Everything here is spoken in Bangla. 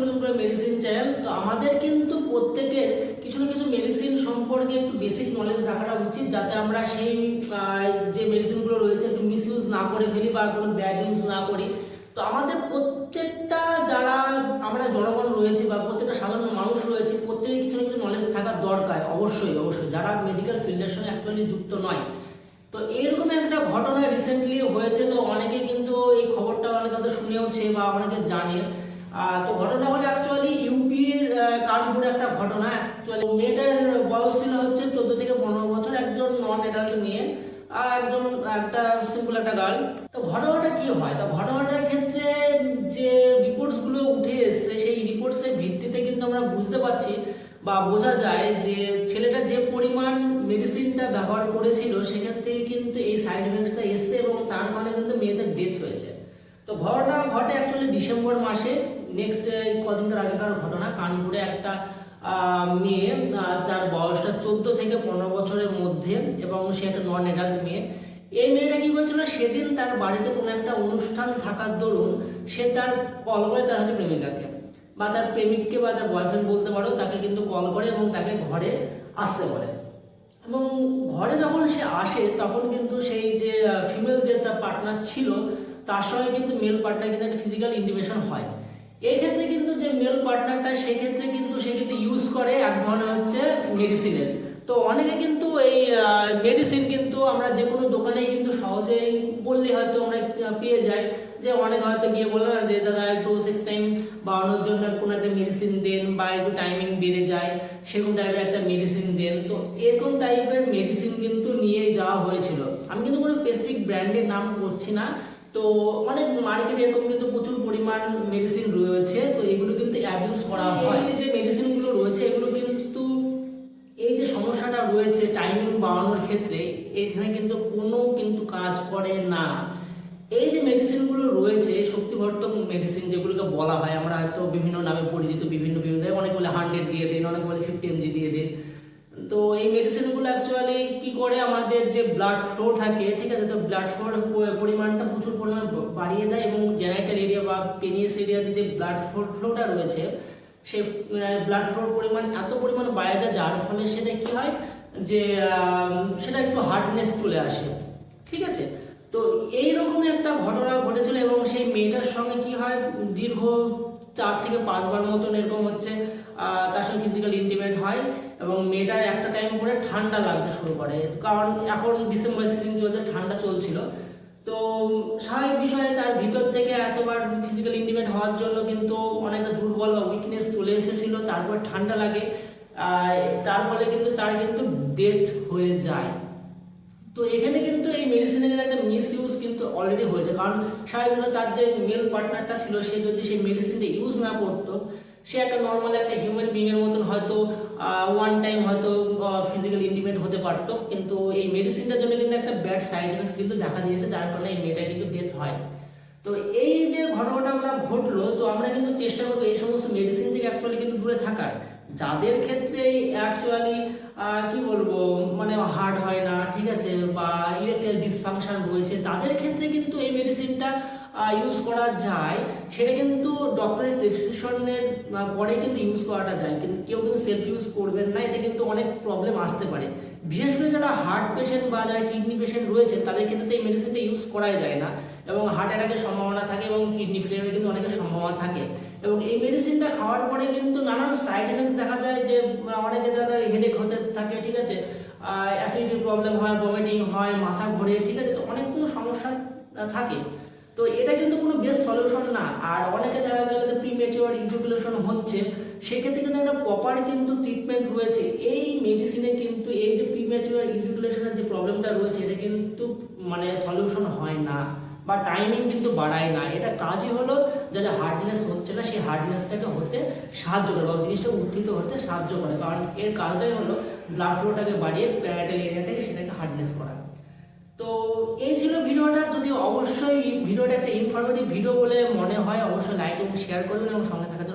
টু মেডিসিন চ্যানেল তো আমাদের কিন্তু প্রত্যেকের কিছু না কিছু মেডিসিন সম্পর্কে একটু বেসিক নলেজ রাখাটা উচিত, যাতে আমরা সেই যে মেডিসিনগুলো রয়েছে একটু মিস ইউজ না করে ফেলি বা কোনো ব্যাড ইউজ না করি। তো আমাদের প্রত্যেকটা যারা আমরা জনগণ রয়েছে বা প্রত্যেকটা সাধারণ মানুষ রয়েছে, প্রত্যেকের কিছু না কিছু নলেজ থাকা দরকার, অবশ্যই অবশ্যই। যারা মেডিকেল ফিল্ডের সঙ্গে অ্যাকচুয়ালি যুক্ত নয়। তো এরকম একটা ঘটনা রিসেন্টলি হয়েছে, তো অনেকে কিন্তু এই খবরটা অনেকে হয়তো শুনেওছে বা অনেকে জানে। তো ঘটনা হলো অ্যাকচুয়ালি ইউপির কানপুরে একটা ঘটনা অ্যাকচুয়ালি মেয়েটার বয়স ছিল হচ্ছে চোদ্দ থেকে পনেরো বছর, একজন নন অ্যাডাল্ট মেয়ে আর একজন একটা সিম্পল একটা গার্ল তো ঘটনাটা কি হয়? তো ঘটনাটার ক্ষেত্রে যে রিপোর্টসগুলো উঠে এসছে, সেই রিপোর্টসের ভিত্তিতে কিন্তু আমরা বুঝতে পারছি বা বোঝা যায় যে ছেলেটা যে পরিমাণ মেডিসিনটা ব্যবহার করেছিল, সেক্ষেত্রে কিন্তু এই সাইড এফেক্টসটা এসছে এবং তার কারণে কিন্তু মেয়েদের ডেথ হয়েছে। তো ঘটনা ঘটে অ্যাকচুয়ালি ডিসেম্বর মাসে। নেক্সট কদিনকার আগেকার ঘটনা, কানপুরে একটা মেয়ে তার বয়সটা চোদ্দ থেকে পনেরো বছরের মধ্যে এবং সে একটা নন অ্যাডাল্ট মেয়ে। এই মেয়েটা কি করেছিল? সেদিন তার বাড়িতে কোনো একটা অনুষ্ঠান থাকার দরুন সে তার কল করে তার হচ্ছে প্রেমিকাকে। বা তার প্রেমিককে বা তার বয়ফ্রেন্ড বলতে পারো, তাকে কিন্তু কল করে এবং তাকে ঘরে আসতে বলে। এবং ঘরে যখন সে আসে, তখন কিন্তু সেই যে ফিমেল যে তার পার্টনার ছিল, তার সঙ্গে কিন্তু মেল পার্টনার কিন্তু একটা ফিজিক্যাল ইন্টিমেশন হয়। এই ক্ষেত্রে কিন্তু যে মেল পার্টনারটা সেক্ষেত্রে কিন্তু সে কিন্তু ইউজ করে এক ধরনের হচ্ছে মেডিসিনের তো অনেকে কিন্তু এই মেডিসিন কিন্তু আমরা যে কোনো দোকানেই কিন্তু সহজেই বললে হয়তো আমরা পেয়ে যাই। যে অনেক হয়তো গিয়ে বলে না যে, দাদা, একটু সিক্স টাইম বাড়ানোর জন্য কোনো একটা মেডিসিন দেন বা একটু টাইমিং বেড়ে যায়, সেরকম টাইপের একটা মেডিসিন দেন। তো এরকম টাইপের মেডিসিন কিন্তু নিয়ে যাওয়া হয়েছিল। আমি কিন্তু কোনো স্পেসিফিক ব্র্যান্ডের নাম করছি না। তো অনেক মার্কেটে এরকম কিন্তু প্রচুর পরিমাণ মেডিসিন রয়েছে তো এগুলো কিন্তু অ্যাবিউজ করা হয়। এই যে মেডিসিনগুলো রয়েছে এগুলো কিন্তু এই যে সমস্যাটা রয়েছে টাইমিং বাড়ানোর ক্ষেত্রে এখানে কিন্তু কোনো কিন্তু কাজ করে না। এই যে মেডিসিনগুলো রয়েছে শক্তিবর্ধক মেডিসিন যেগুলোকে বলা হয় আমরা হয়তো বিভিন্ন নামে পরিচিত বিভিন্ন বিভিন্ন অনেকে বলে হান্ড্রেড দিয়ে দিন অনেকে বলে ফিফটি এমজি দিয়ে দিন। তো এই মেডিসিনগুলো অ্যাকচুয়ালি কি করে আমাদের যে ব্লাড ফ্লো থাকে, ঠিক আছে? তো ব্লাড ফ্লোর পরিমাণটা প্রচুর পরিমাণ বাড়িয়ে দেয় এবং জেনাইটাল এরিয়া বা পেনিয়াস এরিয়াতে যে ব্লাড ফ্লোটা রয়েছে সেই ব্লাড ফ্লোর পরিমাণ এত পরিমাণ বাড়ে যায়, যার ফলে সেটা কি হয় যে সেটা একটু হার্ডনেস চলে আসে, ঠিক আছে? তো এইরকমই একটা ঘটনা ঘটেছিল এবং সেই মেয়েটার সঙ্গে কি হয়, দীর্ঘ চার থেকে পাঁচবার মতন এরকম হচ্ছে তার সঙ্গে ফিজিক্যাল ইন্টিমেট হয়। এবং মেয়েটার একটা টাইম করে ঠান্ডা লাগতে শুরু করে। কারণ এখন ডিসেম্বর সিজন চলছে, ঠান্ডা চলছিল। তো স্বাভাবিক বিষয়ে তার ভিতর থেকে এতবার ফিজিক্যাল ইন্টিমেট হওয়ার জন্য কিন্তু অনেকটা দুর্বল বা উইকনেস চলে এসেছিল, তারপর ঠান্ডা লাগে। তার ফলে কিন্তু তার কিন্তু ডেথ হয়ে যায়। তো এখানে কিন্তু এই মেডিসিনের একটা মিস ইউজ কিন্তু অলরেডি হয়েছে। কারণ স্বাভাবিকভাবে তার যে মেল পার্টনারটা ছিল, সে যদি সেই মেডিসিনটা ইউজ না করতো সে একটা নর্মাল একটা হিউম্যান বিংয়ের মতন হয়তো ওয়ান টাইম হয়তো ফিজিক্যাল ইন্টিমেট হতে পারতো। কিন্তু এই মেডিসিনটার জন্য কিন্তু একটা ব্যাড সাইড এফেক্টস কিন্তু দেখা দিয়েছে, যার কারণে এই মেয়েটা কিন্তু ডেথ হয়। তো এই যে ঘটনাটা আমরা ঘটলো, তো আমরা কিন্তু চেষ্টা করব এই সমস্ত মেডিসিন থেকে অ্যাকচুয়ালি কিন্তু দূরে থাকার। যাদের ক্ষেত্রে অ্যাকচুয়ালি কি বলব মানে হার্ড হয় না, ঠিক আছে, বা ইলেকট্রিক ডিসফাংশন রয়েছে, তাদের ক্ষেত্রে কিন্তু এই মেডিসিনটা ইউজ করা যায়। সেটা কিন্তু ডক্টরের প্রেসক্রিপশনের পরে কিন্তু ইউজ করাটা যায়। কিন্তু কেউ কিন্তু সেলফ ইউজ করবেন না, এতে কিন্তু অনেক প্রবলেম আসতে পারে। বিশেষ করে যারা হার্ট পেশেন্ট বা যারা কিডনি পেশেন্ট রয়েছে, তাদের ক্ষেত্রে তো এই মেডিসিনটা ইউজ করাই যায় না। এবং হার্ট অ্যাটাকের সম্ভাবনা থাকে এবং কিডনি ফেলিয়ারের কিন্তু অনেকের সম্ভাবনা থাকে। এবং এই মেডিসিনটা খাওয়ার পরে কিন্তু নানান সাইড এফেক্টস দেখা যায় যে অনেকে যারা হেডেক হতে থাকে, ঠিক আছে? অ্যাসিডিটির প্রবলেম হয় ভমিটিং হয়, মাথা ঘোরে, ঠিক আছে? তো অনেক কোনো সমস্যা থাকে। তো এটা কিন্তু কোনো বেস্ট সলিউশন না। আর অনেকে দেখা গেল যে প্রিমেচিওর ইনজুকুলেশন হচ্ছে, সেক্ষেত্রে কিন্তু একটা প্রপার কিন্তু ট্রিটমেন্ট রয়েছে। এই মেডিসিনে কিন্তু এই যে প্রিমেচিওর ইনজুকুলেশনের যে প্রবলেমটা রয়েছে, এটা কিন্তু মানে সলিউশন হয় না বা টাইমিং কিন্তু বাড়ায় না। এটা কাজই হলো যারা হার্ডনেস হচ্ছে না, সেই হার্ডনেসটাকে হতে সাহায্য করে বা জিনিসটা উত্থিত হতে সাহায্য করে। কারণ এর কাজটাই হলো ব্লাড ফ্লোটাকে বাড়িয়ে প্যারাটাল এরিয়াটাকে সেটাকে হার্ডনেস করা। তো এই ছিল অবশ্যই ভিডিওটা একটা ইনফরমেটিভ ভিডিও বলে মনে হয়। অবশ্যই লাইক এবং শেয়ার করবেন এবং সঙ্গে থাকার